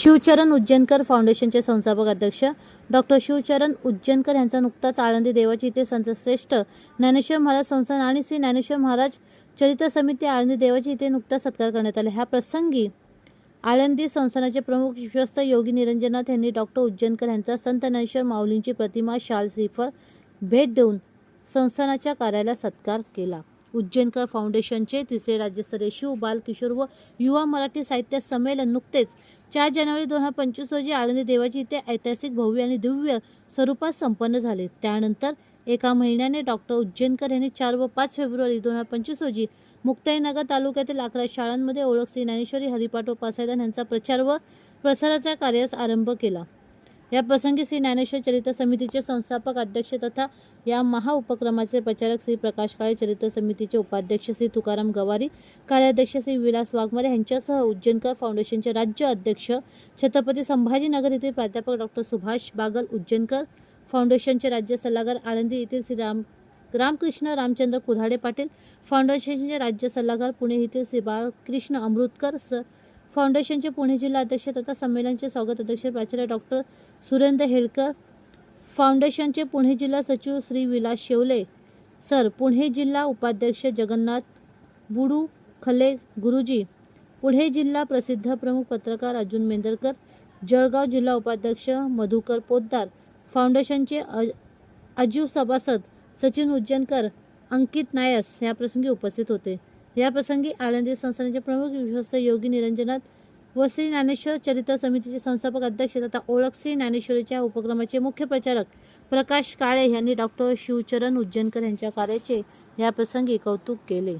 शिवचरण उज्जैनकर फाउंडेशनचे संस्थापक अध्यक्ष. डॉक्टर शिवचरण उज्जैनकर यांचा नुकताच आळंदी देवाची इथे संतश्रेष्ठ ज्ञानेश्वर महाराज संस्थान आणि श्री ज्ञानेश्वर महाराज चरित्र समिती आळंदी देवाची इथे नुकताच सत्कार करण्यात आला. ह्या प्रसंगी आळंदी संस्थानाचे प्रमुख विश्वस्त योगी निरंजनाथ यांनी डॉक्टर उज्जैनकर यांचा संत ज्ञानेश्वर माऊलींची प्रतिमा शाल श्रीफळ भेट देऊन संस्थानाच्या कार्याला सत्कार केला. उज्जैनकर फाउंडेशनचे तिसरे राज्यस्तरीय शिव बाल किशोर व युवा मराठी साहित्य संमेलन नुकतेच चार जानेवारी दोन हजार पंचवीस रोजी आळंदी देवाची इथे ऐतिहासिक भव्य आणि दिव्य स्वरूपात संपन्न झाले. त्यानंतर एका महिन्याने डॉक्टर उज्जैनकर यांनी चार व पाच फेब्रुवारी दोन हजार पंचवीस रोजी मुक्ताईनगर तालुक्यातील अकरा शाळांमध्ये ओळख श्री ज्ञानेश्वरी हरिपाठ व पासायदान यांचा प्रचार व प्रसाराचा कार्यास आरंभ केला. या प्रसंगी श्री ज्ञानेश्वर चरित्र समितीचे संस्थापक अध्यक्ष तथा या महाउपक्रमाचे प्रचारक श्री प्रकाश काळे चरित्र समितीचे उपाध्यक्ष श्री तुकाराम गवारी कार्याध्यक्ष श्री विलास वाघमारे यांच्यासह उज्जैनकर फाउंडेशनचे राज्य अध्यक्ष छत्रपती संभाजीनगर येथील प्राध्यापक डॉक्टर सुभाष बागल उज्जैनकर फाउंडेशनचे राज्य सल्लागार आळंदी येथील श्री राम रामकृष्ण रामचंद्र कुऱ्हाडे पाटील फाउंडेशनचे राज्य सल्लागार पुणे येथील श्री बाळकृष्ण अमृतकर स फाउंडेशनचे पुणे जिल्हा अध्यक्ष तथा संमेलनचे स्वागत अध्यक्ष प्राचार्य डॉक्टर सुरेंद्र हेळकर. फाउंडेशनचे पुणे जिल्हा सचिव श्री विलास शेवले. सर पुणे जिल्हा उपाध्यक्ष जगन्नाथ बुडू खले गुरुजी. पुणे जिल्हा प्रसिद्ध प्रमुख पत्रकार अर्जुन मेंदरकर. जळगाव जिल्हा उपाध्यक्ष मधुकर पोद्दार फाउंडेशनचे अजीव सभासद सचिन उज्जैनकर अंकित नायस या प्रसंगी उपस्थित होते. याप्रसंगी आळंदी संस्थानाचे प्रमुख विश्वस्त योगी निरंजनाथ व श्री ज्ञानेश्वर चरित्र समितीचे संस्थापक अध्यक्ष तथा ओळख श्री ज्ञानेश्वरीच्या उपक्रमाचे मुख्य प्रचारक प्रकाश काळे यांनी डॉक्टर शिवचरण उज्जैनकर यांच्या कार्याचे या प्रसंगी कौतुक केले.